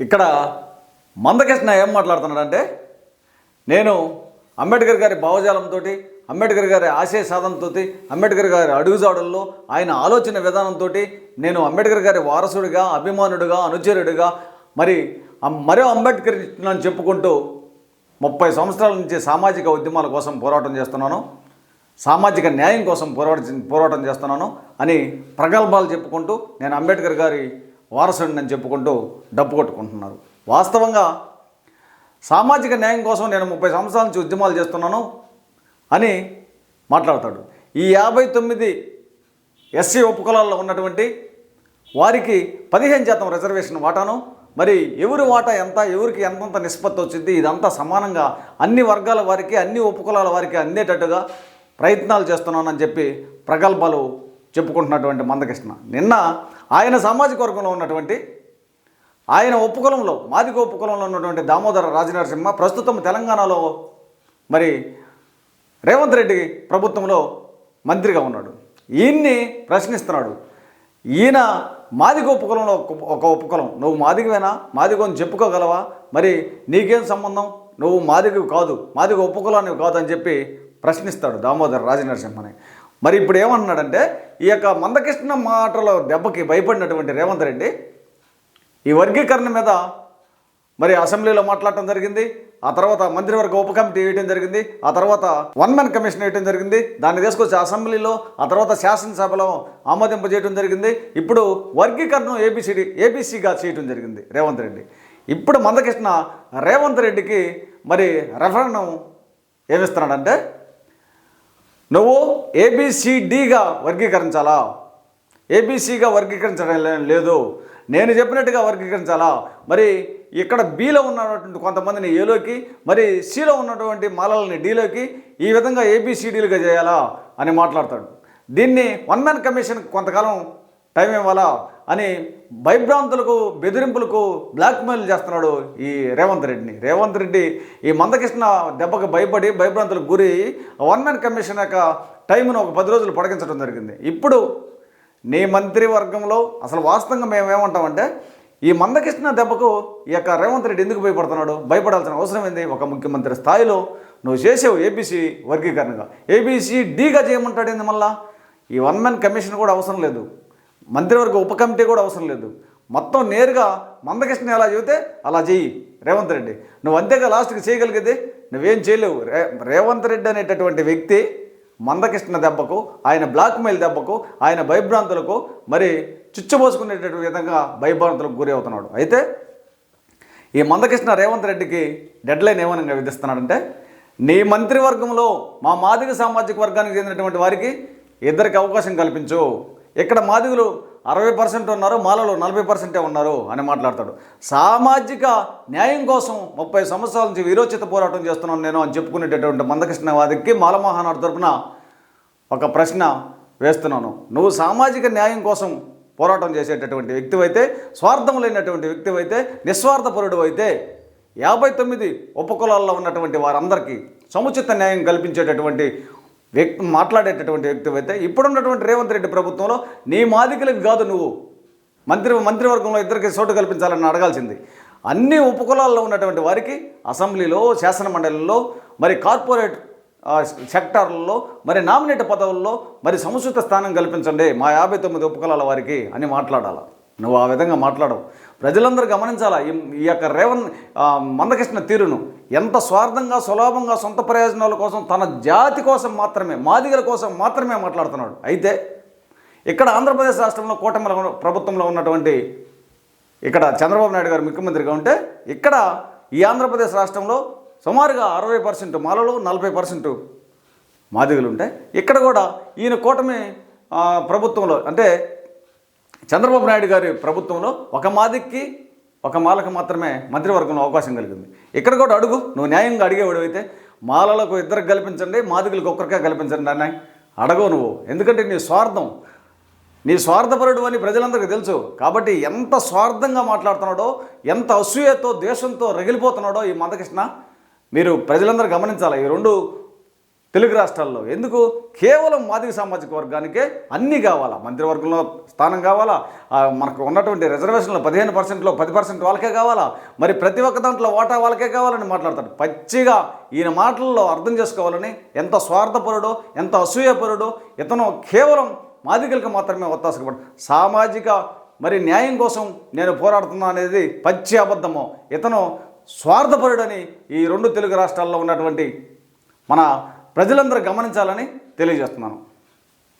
ఇక్కడ మందకృష్ణ ఏం మాట్లాడుతున్నాడంటే నేను అంబేద్కర్ గారి భావజాలంతో అంబేద్కర్ గారి ఆశయ సాధనతో అంబేద్కర్ గారి అడుగుజాడల్లో ఆయన ఆలోచన విధానంతో నేను అంబేద్కర్ గారి వారసుడిగా అభిమానుడిగా అనుచరుడిగా మరి అం- మరో అంబేద్కర్ నన్ను చెప్పుకుంటూ ముప్పై సంవత్సరాల నుంచి సామాజిక ఉద్యమాల కోసం పోరాటం చేస్తున్నాను సామాజిక న్యాయం కోసం పోరాటం పోరాటం చేస్తున్నాను అని ప్రగల్భాలు చెప్పుకుంటూ నేను అంబేద్కర్ గారి వారసుడిని అని చెప్పుకుంటూ డప్పు కొట్టుకుంటున్నారు. వాస్తవంగా సామాజిక న్యాయం కోసం నేను ముప్పై సంవత్సరాల నుంచి ఉద్యమాలు చేస్తున్నాను అని మాట్లాడతాడు. ఈ యాభై తొమ్మిది ఎస్సీ ఉపకులాల్లో ఉన్నటువంటి వారికి పదిహేను శాతం రిజర్వేషన్ వాటాను. మరి ఎవరి వాటా ఎంత ఎవరికి ఎంతంత నిష్పత్తి వచ్చింది ఇదంతా సమానంగా అన్ని వర్గాల వారికి అన్ని ఉపకులాల వారికి అందేటట్టుగా ప్రయత్నాలు చేస్తున్నానని చెప్పి ప్రగల్భాలు చెప్పుకుంటున్నటువంటి మందకృష్ణ. నిన్న ఆయన సామాజిక వర్గంలో ఉన్నటువంటి ఆయన ఉపకులంలో మాదిక ఉపకులంలో ఉన్నటువంటి దామోదర రాజనరసింహ ప్రస్తుతం తెలంగాణలో మరి రేవంత్ రెడ్డి ప్రభుత్వంలో మంత్రిగా ఉన్నాడు. ఈయన్ని ప్రశ్నిస్తున్నాడు. ఈయన మాదిగ ఉపకులంలో ఒక- ఒక ఉపకులం. నువ్వు మాదిగవేనా? మాదిగ అని చెప్పుకోగలవా? మరి నీకేం సంబంధం? నువ్వు మాదిగవి కాదు. మాదిగ ఉపకులాన్ని కాదు అని చెప్పి ప్రశ్నిస్తాడు దామోదర్ రాజనరసింహని. మరి ఇప్పుడు ఏమన్నాడంటే ఈ యొక్క మందకృష్ణ మాటల దెబ్బకి భయపడినటువంటి రేవంత్ రెడ్డి ఈ వర్గీకరణ మీద మరి అసెంబ్లీలో మాట్లాడటం జరిగింది ఆ తర్వాత మంత్రివర్గ ఉప కమిటీ వేయడం జరిగింది ఆ తర్వాత వన్ మ్యాన్ కమిషన్ వేయడం జరిగింది దాన్ని తీసుకొచ్చి అసెంబ్లీలో ఆ తర్వాత శాసనసభలో ఆమోదింపజేయడం జరిగింది ఇప్పుడు వర్గీకరణ ఏబిసిడి ఏబీసీగా చేయడం జరిగింది రేవంత్ రెడ్డి. ఇప్పుడు మందకృష్ణ రేవంత్ రెడ్డికి మరి రెఫరెండం ఏమిస్తున్నాడంటే నువ్వు ఏబిసిడిగా వర్గీకరించాలా? ఏబీసీగా వర్గీకరించడం లేదు. నేను చెప్పినట్టుగా వర్గీకరించాలా? మరి ఇక్కడ బీలో ఉన్నటువంటి కొంతమందిని ఏలోకి మరి సిలో ఉన్నటువంటి మాలలని డీలోకి ఈ విధంగా ఏబిసిడీలుగా చేయాలా? అని మాట్లాడతాడు. దీన్ని వన్ మ్యాన్ కమిషన్ కొంతకాలం టైం ఇవ్వాలా? అని భయభ్రాంతులకు బెదిరింపులకు బ్లాక్మెయిల్ చేస్తున్నాడు ఈ రేవంత్ రెడ్డిని. రేవంత్ రెడ్డి ఈ మందకృష్ణ దెబ్బకు భయపడి భయభ్రాంతులకు గురి వన్ మ్యాన్ కమిషన్ యొక్క టైంను ఒక పది రోజులు పొడిగించడం జరిగింది. ఇప్పుడు నీ మంత్రివర్గంలో అసలు వాస్తవంగా మేము ఏమంటామంటే ఈ మందకృష్ణ దెబ్బకు ఈ యొక్క రేవంత్ రెడ్డి ఎందుకు భయపడుతున్నాడు? భయపడాల్సిన అవసరం ఏంది? ఒక ముఖ్యమంత్రి స్థాయిలో నువ్వు చేసావు ఏబీసీ వర్గీకరణగా. ఏబీసీ డీగా చేయమంటాడు ఏంది మళ్ళా? ఈ వన్ మ్యాన్ కమిషన్ కూడా అవసరం లేదు. మంత్రివర్గ ఉప కమిటీ కూడా అవసరం లేదు. మొత్తం నేరుగా మందకృష్ణ ఎలా చెబితే అలా చెయ్యి రేవంత్ రెడ్డి. నువ్వు అంతేగా లాస్ట్కి చేయగలిగేది? నువ్వేం చేయలేవు. రే రేవంత్ రెడ్డి అనేటటువంటి వ్యక్తి మందకృష్ణ దెబ్బకు ఆయన బ్లాక్మెయిల్ దెబ్బకు ఆయన భయభ్రాంతులకు మరి చుచ్చుబోసుకునేటటువంటి విధంగా భయభ్రాంతులకు గురి అవుతున్నాడు. అయితే ఈ మందకృష్ణ రేవంత్ రెడ్డికి డెడ్ లైన్ విధిస్తున్నాడంటే నీ మంత్రివర్గంలో మా మాదిక సామాజిక వర్గానికి చెందినటువంటి వారికి ఇద్దరికి అవకాశం కల్పించు. ఇక్కడ మాదిగులు అరవై పర్సెంట్ ఉన్నారు మాలలో నలభై పర్సెంటే ఉన్నారు అని మాట్లాడతాడు. సామాజిక న్యాయం కోసం ముప్పై సంవత్సరాల నుంచి విరోచిత పోరాటం చేస్తున్నాను నేను అని చెప్పుకునేటటువంటి మందకృష్ణ వాదికి మాలమహానాడు తరపున ఒక ప్రశ్న వేస్తున్నాను. నువ్వు సామాజిక న్యాయం కోసం పోరాటం చేసేటటువంటి వ్యక్తివైతే స్వార్థం లేనటువంటి వ్యక్తివైతే నిస్వార్థపరుడు అయితే యాభై తొమ్మిది ఉపకులాల్లో ఉన్నటువంటి వారందరికీ సముచిత న్యాయం కల్పించేటటువంటి వ్యక్తి మాట్లాడేటటువంటి వ్యక్తివైతే ఇప్పుడున్నటువంటి రేవంత్ రెడ్డి ప్రభుత్వంలో నీ మాదికలకు కాదు నువ్వు. మంత్రి మంత్రివర్గంలో ఇద్దరికి చోటు కల్పించాలని అడగాల్సింది. అన్ని ఉపకులాల్లో ఉన్నటువంటి వారికి అసెంబ్లీలో శాసన మండలిలో మరి కార్పొరేట్ సెక్టార్లలో మరి నామినేట్ పదవుల్లో మరి సముచిత స్థానం కల్పించండి మా యాభై తొమ్మిది ఉపకులాల వారికి అని మాట్లాడాలి. నువ్వు ఆ విధంగా మాట్లాడవు. ప్రజలందరూ గమనించాలా? ఈ యొక్క రేవన్ మందకృష్ణ తీరును. ఎంత స్వార్థంగా సులభంగా సొంత ప్రయోజనాల కోసం తన జాతి కోసం మాత్రమే మాదిగల కోసం మాత్రమే మాట్లాడుతున్నాడు. అయితే ఇక్కడ ఆంధ్రప్రదేశ్ రాష్ట్రంలో కూటమి ప్రభుత్వంలో ఉన్నటువంటి ఇక్కడ చంద్రబాబు నాయుడు గారు ముఖ్యమంత్రిగా ఉంటే ఇక్కడ ఈ ఆంధ్రప్రదేశ్ రాష్ట్రంలో సుమారుగా అరవై పర్సెంట్ మాలలు నలభై పర్సెంట్ మాదిగలు ఉంటాయి. ఇక్కడ కూడా ఈయన కూటమి ప్రభుత్వంలో అంటే చంద్రబాబు నాయుడు గారి ప్రభుత్వంలో ఒక మాదిక్కి ఒక మాలకు మాత్రమే మంత్రివర్గంలో అవకాశం కలిగింది. ఇక్కడ కూడా అడుగు నువ్వు న్యాయంగా అడిగేవాడు అయితే మాలలకు ఇద్దరికి కల్పించండి మాదిగలకు ఒక్కరికే కల్పించండి అన్న అడగవు నువ్వు. ఎందుకంటే నీ స్వార్థం నీ స్వార్థపరుడు అని ప్రజలందరికీ తెలుసు. కాబట్టి ఎంత స్వార్థంగా మాట్లాడుతున్నాడో ఎంత అసూయతో ద్వేషంతో రగిలిపోతున్నాడో ఈ మందకృష్ణ మీరు ప్రజలందరూ గమనించాలి. ఈ రెండు తెలుగు రాష్ట్రాల్లో. ఎందుకు? కేవలం మాదిక సామాజిక వర్గానికే అన్నీ కావాలా? మంత్రివర్గంలో స్థానం కావాలా? మనకు ఉన్నటువంటి రిజర్వేషన్లో పదిహేను పర్సెంట్లో పది పర్సెంట్ వాళ్ళకే కావాలా? మరి ప్రతి ఒక్క దాంట్లో వాటా వాళ్ళకే కావాలని మాట్లాడతాడు. పచ్చిగా ఈయన మాటల్లో అర్థం చేసుకోవాలని ఎంత స్వార్థపరుడో ఎంత అసూయపరుడో ఇతను కేవలం మాదికలకు మాత్రమే ఒత్తాసపడు సామాజిక మరి న్యాయం కోసం నేను పోరాడుతున్నా అనేది పచ్చి అబద్ధము ఇతను స్వార్థపరుడని ఈ రెండు తెలుగు రాష్ట్రాల్లో ఉన్నటువంటి మన ప్రజలందరూ గమనించాలని తెలియజేస్తున్నాను.